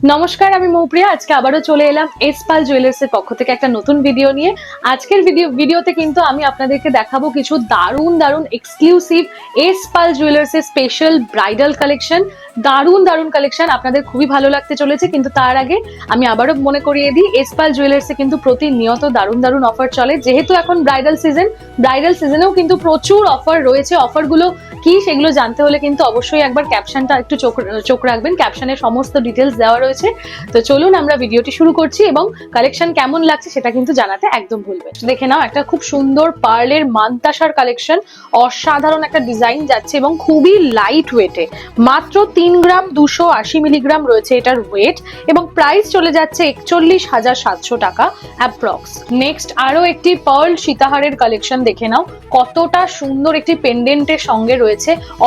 নমস্কার, আমি মৌপ্রিয়া। আজকে আবারও চলে এলাম এসপাল জুয়েলার্স এর পক্ষ থেকে একটা নতুন ভিডিও নিয়ে। আজকের ভিডিও ভিডিওতে কিন্তু আমি আপনাদেরকে দেখাবো কিছু দারুণ দারুণ এক্সক্লুসিভ এসপাল জুয়েলার্স এর স্পেশাল ব্রাইডাল কালেকশন দারুণ দারুণ কালেকশন আপনাদের খুবই ভালো লাগতে চলেছে, কিন্তু তার আগে আমি আবারও মনে করিয়ে দিই, এসপাল জুয়েলার্সে কিন্তু প্রতিনিয়ত দারুণ দারুণ অফার চলে। যেহেতু এখন ব্রাইডাল সিজন ব্রাইডাল সিজনেও কিন্তু প্রচুর অফার রয়েছে। অফারগুলো কি সেগুলো জানতে হলে কিন্তু অবশ্যই একবার ক্যাপশনটা একটু চোখ চোখ রাখবেন। ক্যাপশনে সমস্ত ডিটেলস দেওয়া রয়েছে। তো চলুন আমরা ভিডিওটি শুরু করছি এবং কালেকশন কেমন লাগছে সেটা কিন্তু জানাতে একদম ভুলবেন দেখে নাও, একটা খুব সুন্দর পার্লের মান্তাসার কালেকশন অসাধারণ একটা ডিজাইন যাচ্ছে এবং খুবই লাইট ওয়েটে মাত্র তিন গ্রাম দুশো আশি মিলিগ্রাম রয়েছে এটার ওয়েট এবং প্রাইস চলে যাচ্ছে একচল্লিশ হাজার সাতশো টাকা অ্যাপ্রক্স নেক্সট আরও একটি পার্ল সীতাহারের কালেকশন দেখে নাও। কতটা সুন্দর একটি পেন্ডেন্টের সঙ্গে রয়েছে।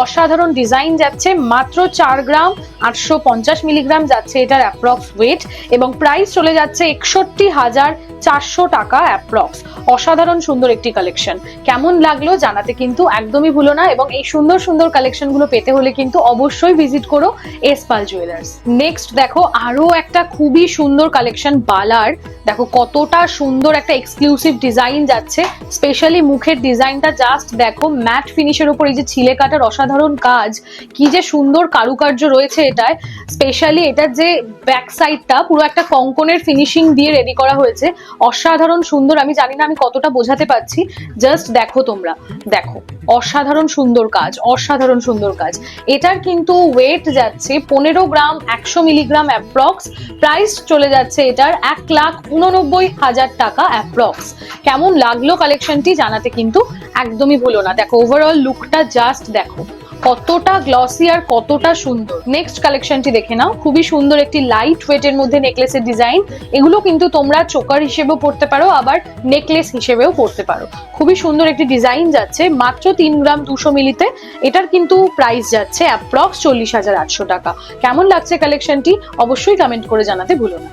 অসাধারণ ডিজাইন যাচ্ছে, মাত্র চার গ্রাম আটশো পঞ্চাশ মিলিগ্রাম যাচ্ছে এটার অ্যাপ্রক্স ওয়েট এবং প্রাইস চলে যাচ্ছে একষট্টি হাজার চারশো টাকা অ্যাপ্রক্স অসাধারণ সুন্দর একটি কালেকশন কেমন লাগল জানাতে কিন্তু একদমই ভুলো না এবং এই সুন্দর সুন্দর কালেকশনগুলো পেতে হলে কিন্তু অবশ্যই ভিজিট করো এসপাল জুয়েলার্স নেক্সট দেখো আরও একটা খুবই সুন্দর কালেকশন বালার। দেখো, কতটা সুন্দর একটা এক্সক্লুসিভ ডিজাইন যাচ্ছে। স্পেশালি মুখের ডিজাইনটা জাস্ট দেখো ম্যাট ফিনিশের উপর এই যে ছিলে কাটার অসাধারণ কাজ। কি যে সুন্দর কারুকার্য রয়েছে এটায়। স্পেশালি এটার যে ব্যাক সাইডটা পুরো একটা কঙ্কনের ফিনিশিং দিয়ে রেডি করা হয়েছে। অসাধারণ সুন্দর, আমি জানি না আমি কতটা বোঝাতে পারছি। জাস্ট দেখো তোমরা। দেখো, অসাধারণ সুন্দর কাজ, অসাধারণ সুন্দর কাজ। এটার কিন্তু ওয়েট যাচ্ছে পনেরো গ্রাম, একশো মিলিগ্রাম অ্যাপ্রক্স প্রাইস চলে যাচ্ছে এটার এক লাখ উননব্বই হাজার টাকা অ্যাপ্রক্স কেমন লাগল কালেকশনটি জানাতে কিন্তু একদমই ভুলো না। দেখো ওভারঅল লুকটা জাস্ট দেখো, কতটা গ্লসি আর কতটা সুন্দর। নেক্সট কালেকশনটি দেখে নাও। খুবই সুন্দর একটি লাইট ওয়েটের মধ্যে নেকলেসের ডিজাইন এগুলো কিন্তু তোমরা চোকার হিসেবেও পড়তে পারো, আবার নেকলেস হিসেবেও পড়তে পারো। খুবই সুন্দর একটি ডিজাইন যাচ্ছে, মাত্র তিন গ্রাম দুশো মিলিতে। এটার কিন্তু প্রাইস যাচ্ছে অ্যাপ্রক্স চল্লিশ হাজার আটশো টাকা। কেমন লাগছে কালেকশনটি অবশ্যই কমেন্ট করে জানাতে ভুলো না।